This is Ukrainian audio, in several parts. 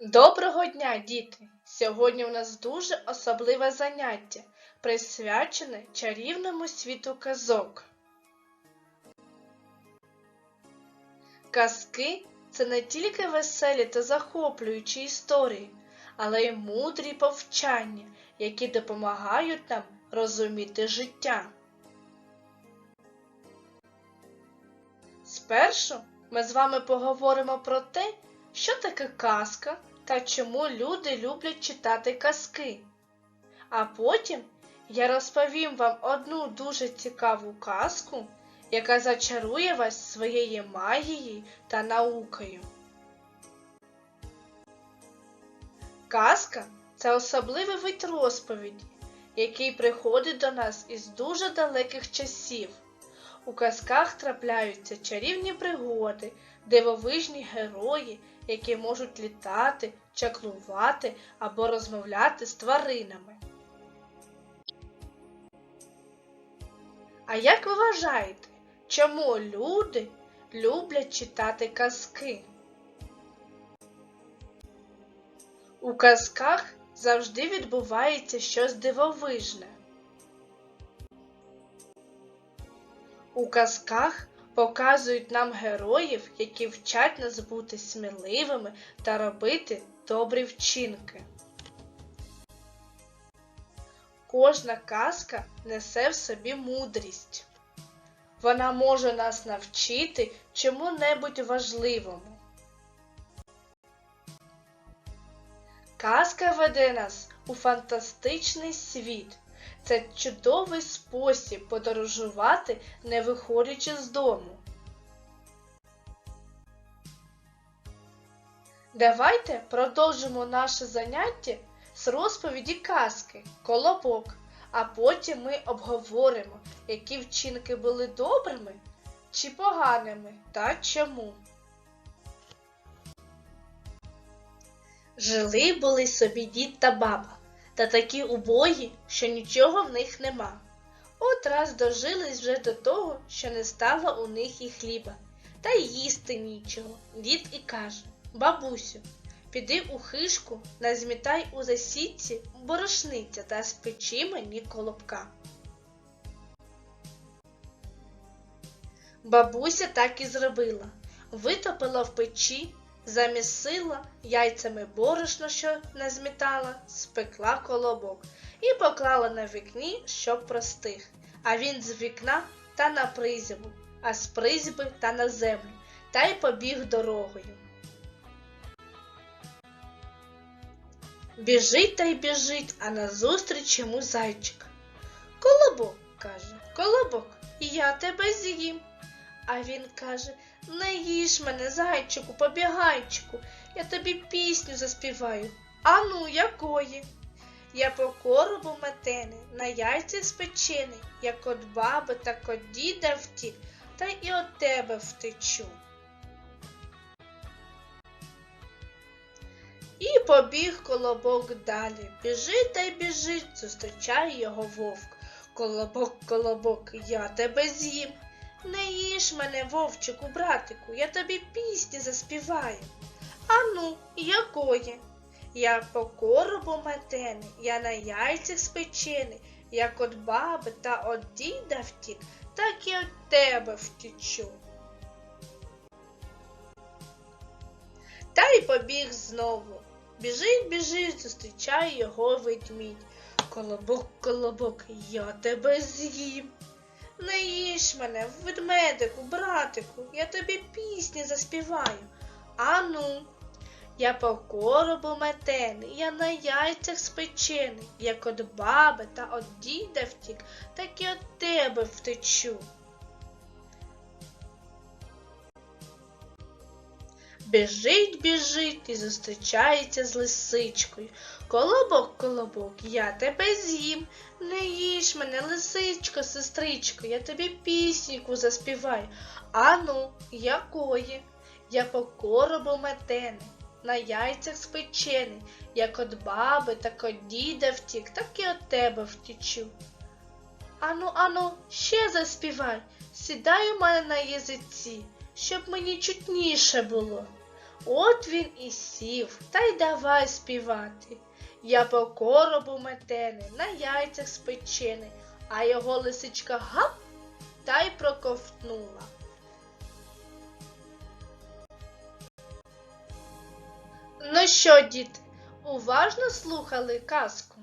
Доброго дня, діти! Сьогодні у нас дуже особливе заняття, присвячене чарівному світу казок. Казки це не тільки веселі та захоплюючі історії, але й мудрі повчання, які допомагають нам розуміти життя. Спершу ми з вами поговоримо про те, що таке казка та чому люди люблять читати казки. А потім я розповім вам одну дуже цікаву казку, яка зачарує вас своєю магією та наукою. Казка це особливий вид розповіді, який приходить до нас із дуже далеких часів. У казках трапляються чарівні пригоди, дивовижні герої, які можуть літати, чаклувати або розмовляти з тваринами. А як ви вважаєте, чому люди люблять читати казки? У казках завжди відбувається щось дивовижне. У казках показують нам героїв, які вчать нас бути сміливими та робити добрі вчинки. Кожна казка несе в собі мудрість. Вона може нас навчити чому-небудь важливому. Казка веде нас у фантастичний світ. Це чудовий спосіб подорожувати, не виходячи з дому. Давайте продовжимо наше заняття з розповіді казки Колобок, а потім ми обговоримо, які вчинки були добрими чи поганими та чому. Жили були собі дід та баба, та такі убогі, що нічого в них нема. От раз дожились вже до того, що не стало у них і хліба, та й їсти нічого. Дід і каже Бабусю, піди у хишку, назмітай у засідці борошниця та спечи мені колобка. Бабуся так і зробила. Витопила в печі, замісила яйцями борошно, що назмітала, спекла колобок і поклала на вікні, щоб простих. А він з вікна та на призьбу, а з призьби та на землю, та й побіг дорогою. Біжить та й біжить, а назустріч йому зайчик. Колобок, каже, колобок, я тебе з'їм. А він каже Не їж мене, зайчику, побігайчику, я тобі пісню заспіваю. А ну, якої? Я по коробу метений, на яйцях спечений, як от баби, так от діда втік, та і от тебе втечу. І побіг колобок далі. Біжить та й біжить, зустрічає його вовк. Колобок, колобок, я тебе з'їм. Не їж мене, вовчику, братику, я тобі пісні заспіваю. А ну, якої? Я по коробу метений, я на яйцях спечений, як от баби та от діда втік, так і от тебе втічу. Та й побіг знову. Біжить, біжить, зустрічає його ведмідь. Колобок, колобок, я тебе з'їм. Не їж мене, ведмедику, братику, я тобі пісні заспіваю. Ану, я по коробу метений, я на яйцях спечений, як от баби та от діда втік, так і от тебе втечу. Біжить, біжить і зустрічається з лисичкою. Колобок, колобок, я тебе з'їм. Не їж мене, лисичко, сестричко, я тобі пісніку заспіваю. Ану, якої? Я по коробу метений, на яйцях спечений, як от баби, так от діда втік, так і от тебе втічу. Ану, ану, ще заспівай, сідай у мене на язиці, щоб мені чутніше було. От він і сів, та й давай співати. Я по коробу метений, на яйцях спечений, а його лисичка гап та й проковтнула. Ну що, діти, уважно слухали казку?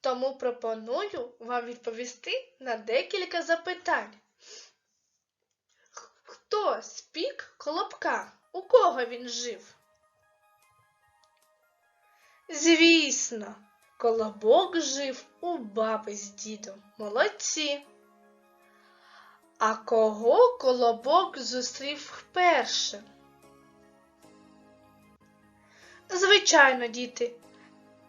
Тому пропоную вам відповісти на декілька запитань. Хто спік колобка? У кого він жив? Звісно, колобок жив у баби з дідом. Молодці. А кого колобок зустрів вперше? Звичайно, діти.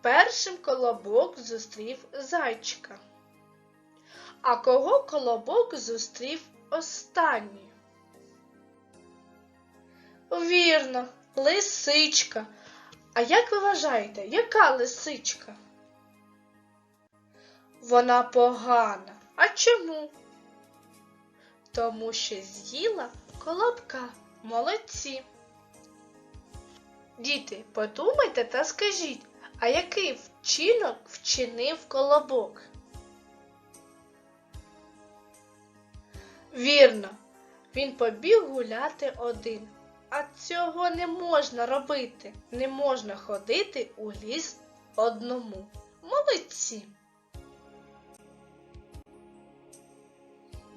Першим колобок зустрів зайчика. А кого колобок зустрів останній? Вірно, лисичка. А як ви вважаєте, яка лисичка? Вона погана. А чому? Тому що з'їла колобка. Молодці. Діти, подумайте та скажіть, а який вчинок вчинив колобок? Вірно, він побіг гуляти один. А цього не можна робити. Не можна ходити у ліс одному. Молодці.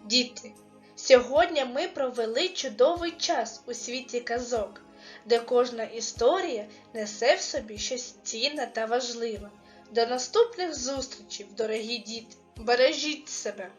Діти, сьогодні ми провели чудовий час у світі казок, де кожна історія несе в собі щось цінне та важливе. До наступних зустрічей, дорогі діти! Бережіть себе!